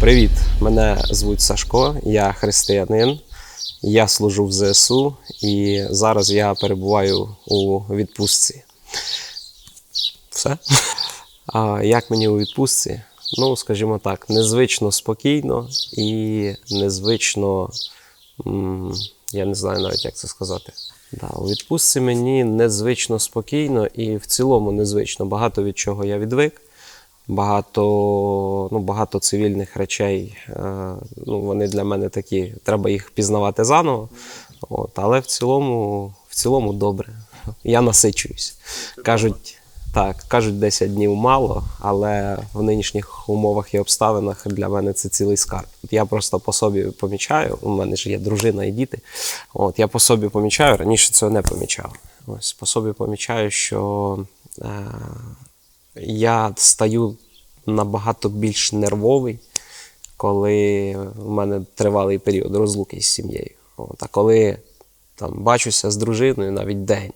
Привіт! Мене звуть Сашко, я християнин. Я служу в ЗСУ і зараз я перебуваю у відпустці. Все. А як мені у відпустці? Ну, скажімо так, незвично спокійно і незвично. Я не знаю навіть, як це сказати. Да, у відпустці мені незвично спокійно і в цілому незвично. Багато від чого я відвик. Багато, ну, багато цивільних речей, е, ну, вони для мене такі, треба їх пізнавати заново. От, але в цілому, в цілому добре. Я насичуюсь. Кажуть, так, кажуть, 10 днів мало, але в нинішніх умовах і обставинах для мене це цілий скарб. Я просто по собі помічаю, у мене ж є дружина і діти. От, я по собі помічаю, раніше цього не помічав. Ось по собі помічаю, що е, я стаю набагато більш нервовий, коли в мене тривалий період розлуки з сім'єю. От, а коли там, бачуся з дружиною навіть день,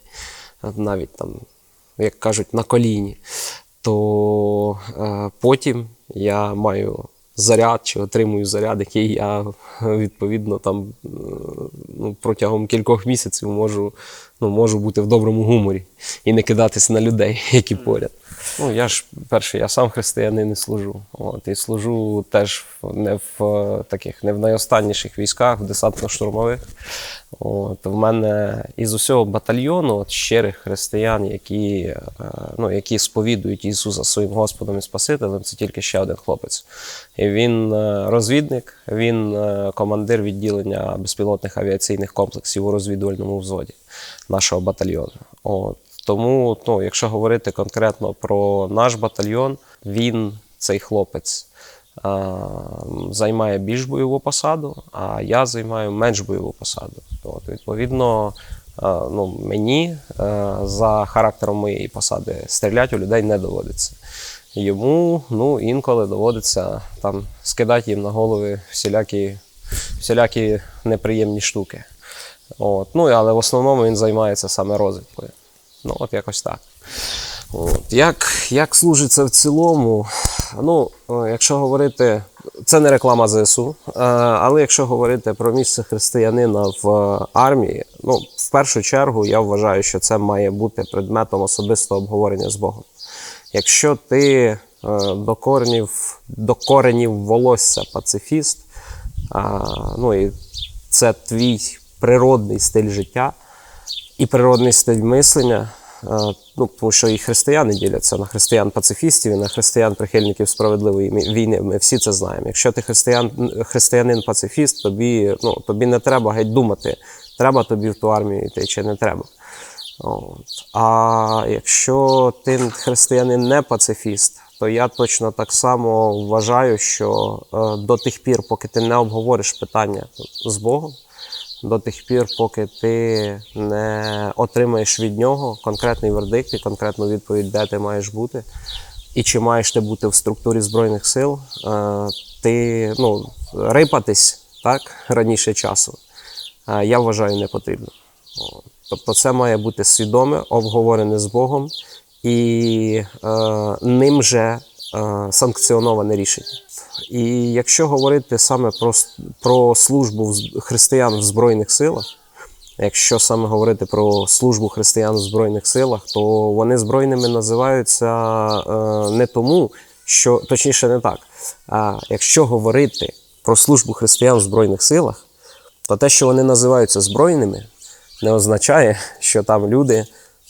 навіть там, як кажуть, на коліні, то е, потім я маю заряд чи отримую заряд, який я відповідно там е, ну, протягом кількох місяців можу, ну, можу бути в доброму гуморі і не кидатись на людей, які поряд. Ну, я ж перше, я сам християнин і служу. От, і служу теж не в е, таких, не в найостанніших військах, в десантно-штурмових. От, в мене із усього батальйону от, щирих християн, які, е, ну, які сповідують Ісуса своїм Господом і Спасителем, це тільки ще один хлопець. І він е, розвідник, він командир відділення безпілотних авіаційних комплексів у розвідувальному взводі нашого батальйону. От. Тому, ну, якщо говорити конкретно про наш батальйон, він, цей хлопець, займає більш бойову посаду, а я займаю менш бойову посаду. От, відповідно, ну, мені за характером моєї посади стріляти у людей не доводиться. Йому ну, інколи доводиться там, скидати їм на голови всілякі, всілякі неприємні штуки. От. Ну, але в основному він займається саме розвідкою. Ну, от якось так. От. Як, як служиться в цілому? Ну, е, якщо говорити, це не реклама ЗСУ, е, але якщо говорити про місце християнина в е, армії, ну, в першу чергу я вважаю, що це має бути предметом особистого обговорення з Богом. Якщо ти до коренів, до коренів волосся пацифіст, ну і це твій природний стиль життя і природний стиль мислення. е, Ну, тому що і християни діляться на християн-пацифістів і на християн-прихильників справедливої війни. Ми всі це знаємо. Якщо ти християн, християнин-пацифіст, тобі, ну, тобі не треба геть думати, треба тобі в ту армію йти чи не треба. От. А якщо ти християнин не пацифіст, то я точно так само вважаю, що е, до тих пір, поки ти не обговориш питання з Богом, до тих пір, поки ти не отримаєш від нього конкретний вердикт і конкретну відповідь, де ти маєш бути, і чи маєш ти бути в структурі Збройних сил, е, ти ну, рипатись так, раніше часу, е, я вважаю, не потрібно. Тобто це має бути свідоме, обговорене з Богом і е, ним же санкціоноване рішення. І якщо говорити саме про, про службу християн в Збройних силах, якщо саме говорити про службу християн в Збройних силах, то вони збройними називаються е, не тому, що точніше не так. А якщо говорити про службу християн в Збройних силах, то те, що вони називаються збройними, не означає, що там люди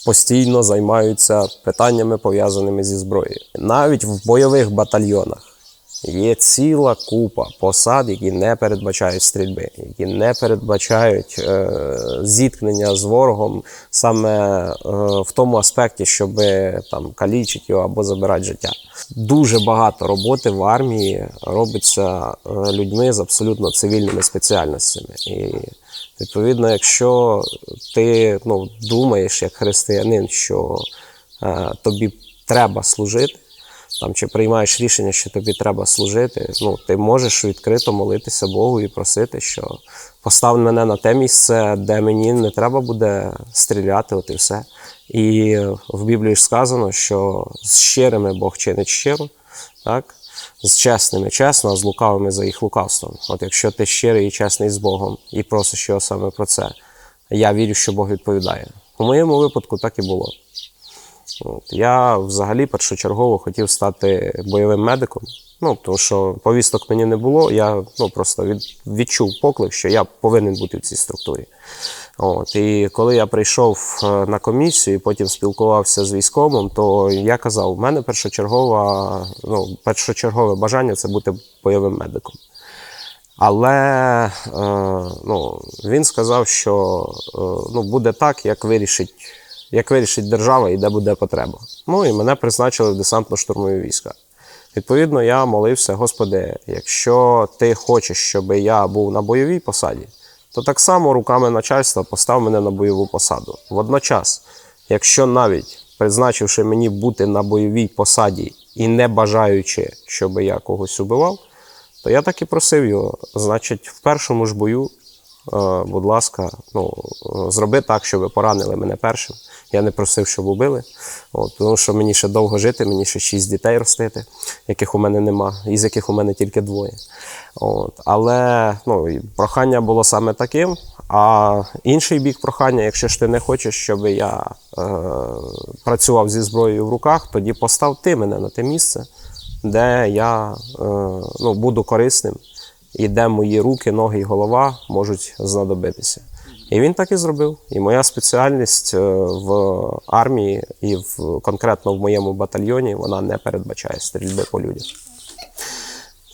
постійно займаються питаннями, пов'язаними зі зброєю. Навіть в бойових батальйонах є ціла купа посад, які не передбачають стрільби, які не передбачають е, зіткнення з ворогом саме е, в тому аспекті, щоб там калічити його або забирати життя. Дуже багато роботи в армії робиться е, людьми з абсолютно цивільними спеціальностями. І відповідно, якщо ти ну, думаєш як християнин, що е, тобі треба служити, там, чи приймаєш рішення, що тобі треба служити, ну, ти можеш відкрито молитися Богу і просити, що постав мене на те місце, де мені не треба буде стріляти, от і все. І в Біблії сказано, що з щирими Бог чинить щиро, так? З чесними чесно, а з лукавими за їх лукавством. От якщо ти щирий і чесний з Богом і просиш його саме про це, я вірю, що Бог відповідає. У моєму випадку так і було. От. Я взагалі першочергово хотів стати бойовим медиком. Ну, тому що повісток мені не було, я ну, просто від, відчув поклик, що я повинен бути в цій структурі. От. І коли я прийшов е, на комісію і потім спілкувався з військовим, то я казав, у мене першочергова, ну, першочергове бажання це бути бойовим медиком. Але е, ну, він сказав, що е, ну, буде так, як вирішить, як вирішить держава і де буде потреба. Ну і мене призначили в десантно-штурмові війська. Відповідно, я молився, Господи, якщо ти хочеш, щоб я був на бойовій посаді, то так само руками начальства постав мене на бойову посаду. Водночас, якщо навіть призначивши мені бути на бойовій посаді і не бажаючи, щоб я когось убивав, то я так і просив його. Значить, в першому ж бою, будь ласка, ну, е, зроби так, щоб поранили мене першим. Я не просив, щоб убили. От, тому що мені ще довго жити, мені ще шість дітей ростити, яких у мене нема, із яких у мене тільки двоє. От, але ну, прохання було саме таким. А інший бік прохання, якщо ж ти не хочеш, щоб я е, працював зі зброєю в руках, тоді постав ти мене на те місце, де я е, ну, буду корисним і де мої руки, ноги і голова можуть знадобитися. І він так і зробив. І моя спеціальність е, в армії і в конкретно в моєму батальйоні вона не передбачає стрільби по людях.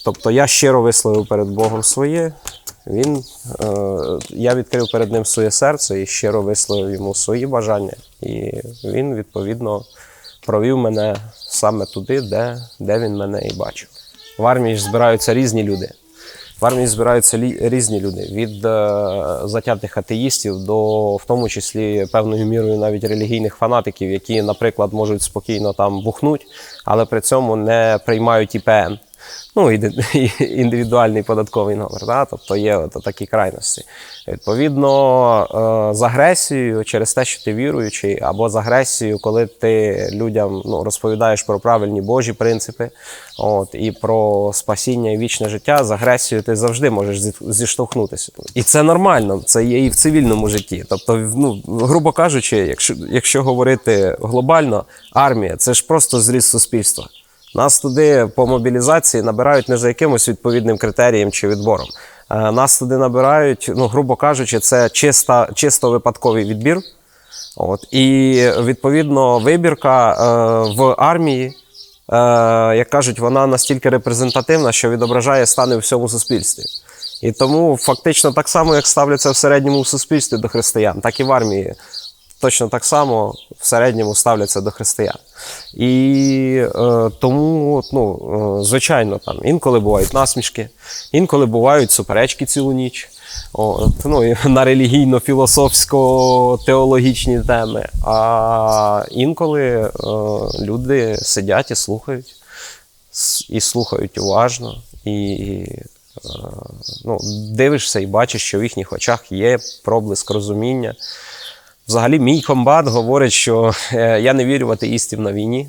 Тобто я щиро висловив перед Богом своє. Він, е, я відкрив перед ним своє серце і щиро висловив йому свої бажання. І він, відповідно, провів мене саме туди, де, де він мене і бачив. В армії ж збираються різні люди. В армії збираються лі- різні люди від е, затятих атеїстів до, в тому числі, певною мірою навіть релігійних фанатиків, які, наприклад, можуть спокійно там бухнуть, але при цьому не приймають ІПН. Ну, індивідуальний податковий номер. Да? Тобто є от такі крайності. Відповідно, е, з агресією через те, що ти віруючий, або з агресією, коли ти людям ну, розповідаєш про правильні Божі принципи, от, і про спасіння і вічне життя, з агресією ти завжди можеш зі- зіштовхнутися. І це нормально, це є і в цивільному житті. Тобто, ну, грубо кажучи, якщо, якщо говорити глобально, армія це ж просто зріз суспільства. Нас туди по мобілізації набирають не за якимось відповідним критерієм чи відбором. Е, Нас туди набирають, ну, грубо кажучи, це чисто, чисто випадковий відбір. От, і відповідно вибірка е, в армії, е, як кажуть, вона настільки репрезентативна, що відображає стани у всьому суспільстві. І тому фактично так само, як ставляться в середньому суспільстві до християн, так і в армії точно так само в середньому ставляться до християн. І е, тому, ну, е, звичайно, там інколи бувають насмішки, інколи бувають суперечки цілу ніч. От, ну, на релігійно-філософсько-теологічні теми. А інколи е, люди сидять і слухають, і слухають уважно, і е, ну, дивишся і бачиш, що в їхніх очах є проблиск розуміння. Взагалі, мій комбат говорить, що е, я не вірю в атеїстів на війні.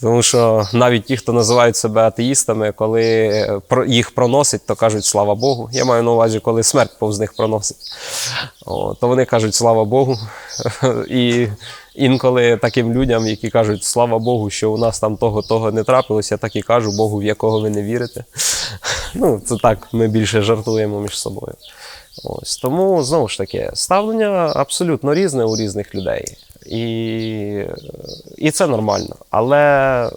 Тому що навіть ті, хто називають себе атеїстами, коли е, їх проносить, то кажуть слава Богу. Я маю на увазі, коли смерть повз них проносить. То вони кажуть слава Богу. І інколи таким людям, які кажуть слава Богу, що у нас там того, того не трапилося, я так і кажу Богу, в якого ви не вірите. Ну, це так, ми більше жартуємо між собою. Ось тому знову ж таки ставлення абсолютно різне у різних людей. І, і це нормально. Але е,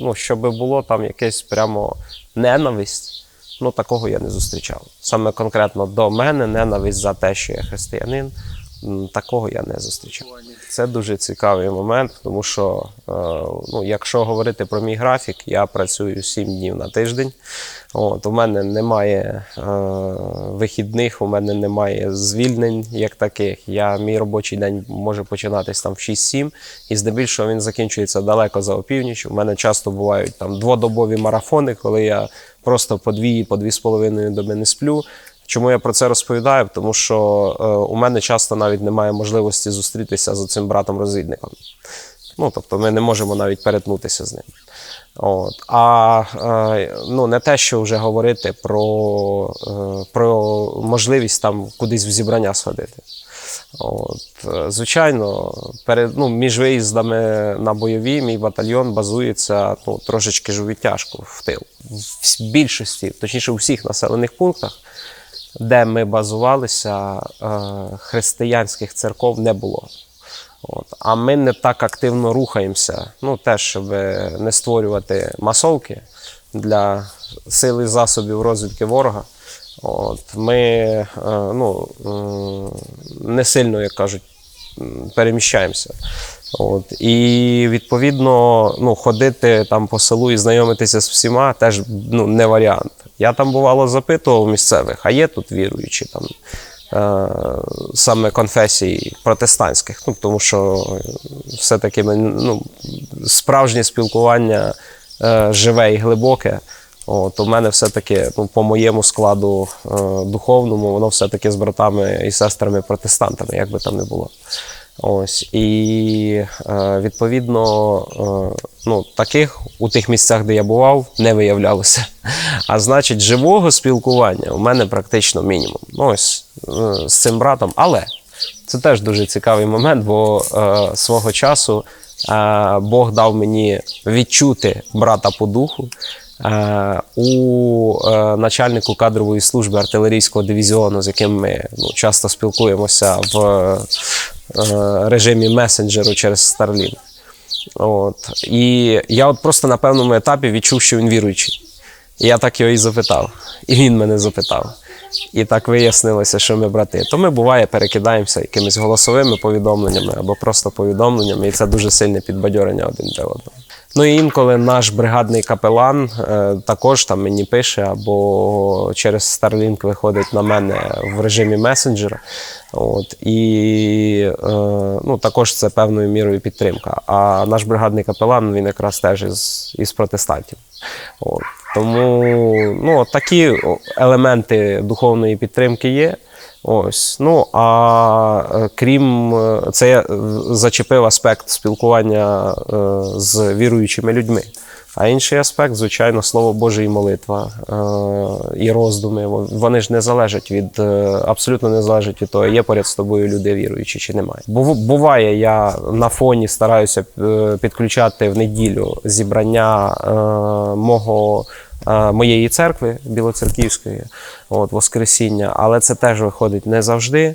ну, щоб було там якесь прямо ненависть, ну такого я не зустрічав. Саме конкретно до мене ненависть за те, що я християнин, такого я не зустрічав. Це дуже цікавий момент, тому що е, ну, якщо говорити про мій графік, я працюю 7 днів на тиждень. От, у мене немає е, вихідних, у мене немає звільнень як таких. Я, мій робочий день може починатись там в 6-7, і здебільшого він закінчується далеко за опівніч. У мене часто бувають там дводобові марафони, коли я просто по дві, по дві з половиною доби не сплю. Чому я про це розповідаю? Тому що е, у мене часто навіть немає можливості зустрітися з цим братом-розвідником. Ну, тобто ми не можемо навіть перетнутися з ним. От. А е, ну, не те, що вже говорити про, е, про можливість там кудись в зібрання сходити. От, звичайно, перед, ну, між виїздами на бойові мій батальйон базується ну, трошечки ж відтяжку в тил. В більшості, точніше, у всіх населених пунктах, де ми базувалися, е, християнських церков не було. От. А ми не так активно рухаємося. Ну, теж, щоб не створювати масовки для сили засобів розвідки ворога. От. Ми е, ну, не сильно, як кажуть, переміщаємося. От. І відповідно ну, ходити там по селу і знайомитися з всіма теж ну, не варіант. Я там бувало запитував місцевих, а є тут віруючі там е, саме конфесій протестантських. Ну, тому що все-таки ну, справжнє спілкування е, живе і глибоке. От, у мене все-таки, ну, по моєму складу е, духовному, воно все-таки з братами і сестрами протестантами, як би там не було. Ось і е, відповідно, е, ну таких у тих місцях, де я бував, не виявлялося. А значить, живого спілкування у мене практично мінімум. Ну ось е, з цим братом. Але це теж дуже цікавий момент, бо свого часу Бог дав мені відчути брата по духу. У начальнику кадрової служби артилерійського дивізіону, з яким ми ну, часто спілкуємося в режимі месенджеру через Starlink. От. І я от просто на певному етапі відчув, що він віруючий. І я так його і запитав. І він мене запитав. І так вияснилося, що ми брати. То ми буває перекидаємося якимись голосовими повідомленнями або просто повідомленнями, і це дуже сильне підбадьорення один для одного. Ну і інколи наш бригадний капелан е, також там мені пише, або через Starlink виходить на мене в режимі месенджера. От, і е, ну, також це певною мірою підтримка. А наш бригадний капелан він якраз теж із, із протестантів. От. Тому ну, такі елементи духовної підтримки є. Ось. Ну а е, крім е, це я е, зачепив аспект спілкування з віруючими людьми. А інший аспект, звичайно, слово Боже і молитва і роздуми. Во- Вони ж не залежать від абсолютно не залежать від того, є поряд з тобою люди віруючі чи немає. Був- Буває, я на фоні стараюся підключати в неділю зібрання мого. Е, Моєї церкви білоцерківської, от Воскресіння, але це теж виходить не завжди.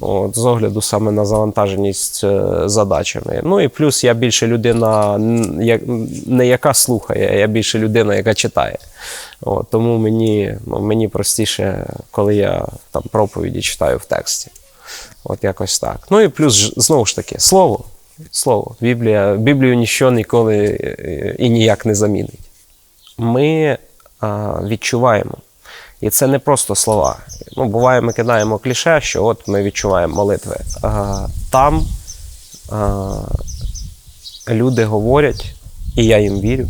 От, з огляду саме на завантаженість е, задачами. Ну і плюс я більше людина, як- не яка слухає, я більше людина, яка читає. От, тому мені, ну, мені простіше, коли я там проповіді читаю в тексті. От якось так. Ну і плюс, знову ж таки, слово. Слово. Біблія, Біблію ніщо ніколи е, і ніяк не замінить. Ми відчуваємо. І це не просто слова. Ну, буває, ми кидаємо кліше, що от ми відчуваємо молитви. Там люди говорять, і я їм вірю,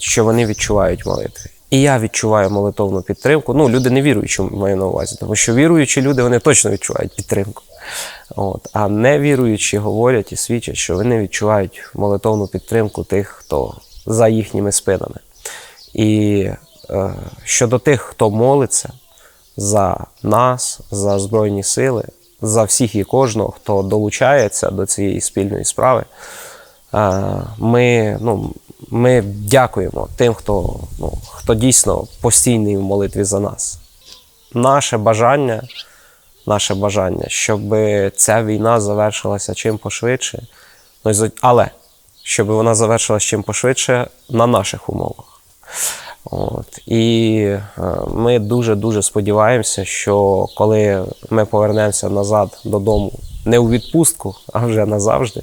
що вони відчувають молитви. І я відчуваю молитовну підтримку. Ну, люди не віруючі маю на увазі, тому що віруючі люди вони точно відчувають підтримку. От. А невіруючі говорять і свідчать, що вони відчувають молитовну підтримку тих, хто за їхніми спинами. І е, щодо тих, хто молиться за нас, за Збройні Сили, за всіх і кожного, хто долучається до цієї спільної справи, е, ми, ну, ми дякуємо тим, хто, ну, хто дійсно постійний в молитві за нас. Наше бажання, наше бажання, щоб ця війна завершилася чим пошвидше, ну, але щоб вона завершилася чим пошвидше на наших умовах. От. І е, ми дуже-дуже сподіваємося, що коли ми повернемося назад додому, не у відпустку, а вже назавжди,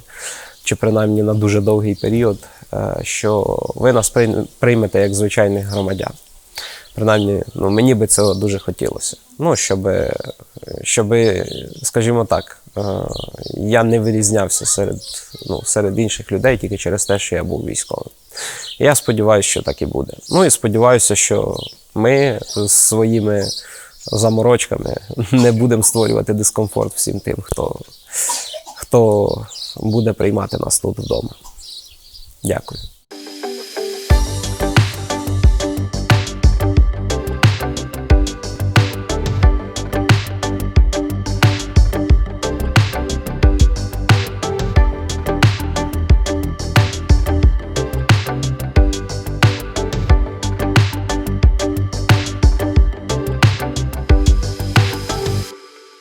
чи принаймні на дуже довгий період, е, що ви нас приймете як звичайних громадян. Принаймні, ну, мені би цього дуже хотілося. Ну, щоб, щоб скажімо так, я не вирізнявся серед, ну, серед інших людей тільки через те, що я був військовим. Я сподіваюся, що так і буде. Ну і сподіваюся, що ми з своїми заморочками не будемо створювати дискомфорт всім тим, хто, хто буде приймати нас тут вдома. Дякую.